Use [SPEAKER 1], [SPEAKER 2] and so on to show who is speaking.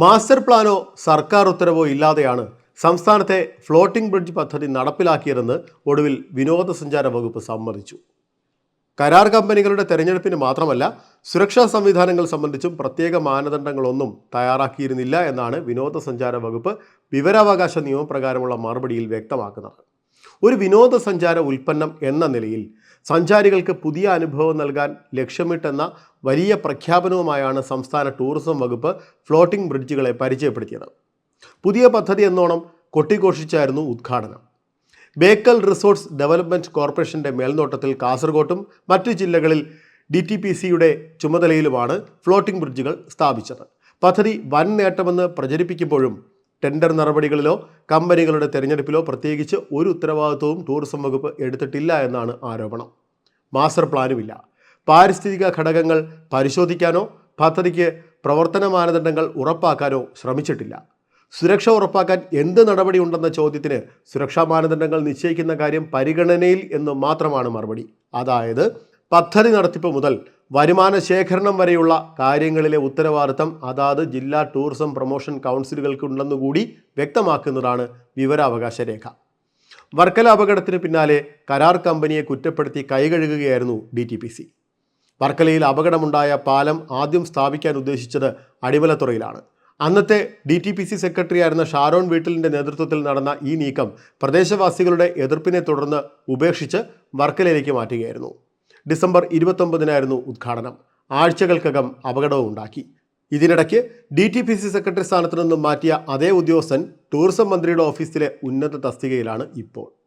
[SPEAKER 1] Master പ്ലാനോ സർക്കാർ ഉത്തരവോ ഇല്ലാതെയാണ് സംസ്ഥാനത്തെ ഫ്ലോട്ടിംഗ് ബ്രിഡ്ജ് പദ്ധതി നടപ്പിലാക്കിയതെന്ന് ഒടുവിൽ വിനോദസഞ്ചാര വകുപ്പ് സമ്മതിച്ചു. കരാർ കമ്പനികളുടെ തെരഞ്ഞെടുപ്പിന് മാത്രമല്ല സുരക്ഷാ സംവിധാനങ്ങൾ സംബന്ധിച്ചും പ്രത്യേക മാനദണ്ഡങ്ങളൊന്നും തയ്യാറാക്കിയിരുന്നില്ല എന്നാണ് വിനോദസഞ്ചാര വകുപ്പ് വിവരാവകാശ നിയമപ്രകാരമുള്ള മറുപടിയിൽ വ്യക്തമാക്കുന്നത്. ഒരു വിനോദസഞ്ചാര ഉൽപ്പന്നം എന്ന നിലയിൽ സഞ്ചാരികൾക്ക് പുതിയ അനുഭവം നൽകാൻ ലക്ഷ്യമിട്ടെന്ന വലിയ പ്രഖ്യാപനവുമായാണ് സംസ്ഥാന ടൂറിസം വകുപ്പ് ഫ്ലോട്ടിംഗ് ബ്രിഡ്ജുകളെ പരിചയപ്പെടുത്തിയത്. പുതിയ പദ്ധതി എന്നോണം കൊട്ടിഘോഷിച്ചായിരുന്നു ഉദ്ഘാടനം. ബേക്കൽ റിസോർട്സ് ഡെവലപ്മെന്റ് കോർപ്പറേഷന്റെ മേൽനോട്ടത്തിൽ കാസർഗോട്ടും മറ്റു ജില്ലകളിൽ ഡി ടി പി സിയുടെ ചുമതലയിലുമാണ് ഫ്ലോട്ടിംഗ് ബ്രിഡ്ജുകൾ സ്ഥാപിച്ചത്. പദ്ധതി വൻ നേട്ടമെന്ന് പ്രചരിപ്പിക്കുമ്പോഴും ടെൻഡർ നടപടികളിലോ കമ്പനികളുടെ തിരഞ്ഞെടുപ്പിലോ പ്രത്യേകിച്ച് ഒരു ഉത്തരവാദിത്വവും ടൂറിസം വകുപ്പ് എടുത്തിട്ടില്ല എന്നാണ് ആരോപണം. മാസ്റ്റർ പ്ലാനുമില്ല. പാരിസ്ഥിതിക ഘടകങ്ങൾ പരിശോധിക്കാനോ പദ്ധതിക്ക് പ്രവർത്തന മാനദണ്ഡങ്ങൾ ഉറപ്പാക്കാനോ ശ്രമിച്ചിട്ടില്ല. സുരക്ഷ ഉറപ്പാക്കാൻ എന്ത് നടപടിയുണ്ടെന്ന ചോദ്യത്തിന് സുരക്ഷാ മാനദണ്ഡങ്ങൾ നിശ്ചയിക്കുന്ന കാര്യം പരിഗണനയിൽ എന്ന് മാത്രമാണ് മറുപടി. അതായത് പദ്ധതി നടത്തിപ്പ് മുതൽ വരുമാന ശേഖരണം വരെയുള്ള കാര്യങ്ങളിലെ ഉത്തരവാദിത്തം അതാത് ജില്ലാ ടൂറിസം പ്രൊമോഷൻ കൗൺസിലുകൾക്കുണ്ടെന്നുകൂടി വ്യക്തമാക്കുന്നതാണ് വിവരാവകാശ രേഖ. വർക്കല അപകടത്തിന് പിന്നാലെ കരാർ കമ്പനിയെ കുറ്റപ്പെടുത്തി കൈകഴുകുകയായിരുന്നു ഡി ടി പി സി. വർക്കലയിൽ അപകടമുണ്ടായ പാലം ആദ്യം സ്ഥാപിക്കാൻ ഉദ്ദേശിച്ചത് അടിമലത്തുറയിലാണ് അന്നത്തെ D T P C secretary ആയിരുന്ന ഷാരോൺ വീട്ടിലിന്റെ നേതൃത്വത്തിൽ നടന്ന ഈ നീക്കം പ്രദേശവാസികളുടെ എതിർപ്പിനെ തുടർന്ന് ഉപേക്ഷിച്ച് വർക്കലയിലേക്ക് മാറ്റുകയായിരുന്നു. ഡിസംബർ ഇരുപത്തൊമ്പതിനായിരുന്നു ഉദ്ഘാടനം. ആഴ്ചകൾക്കകം അപകടവും ഉണ്ടാക്കി. ഇതിനിടയ്ക്ക് D T P C secretary സ്ഥാനത്തു നിന്നും മാറ്റിയ അതേ ഉദ്യോഗസ്ഥൻ ടൂറിസം മന്ത്രിയുടെ ഓഫീസിലെ ഉന്നത തസ്തികയിലാണ് ഇപ്പോൾ.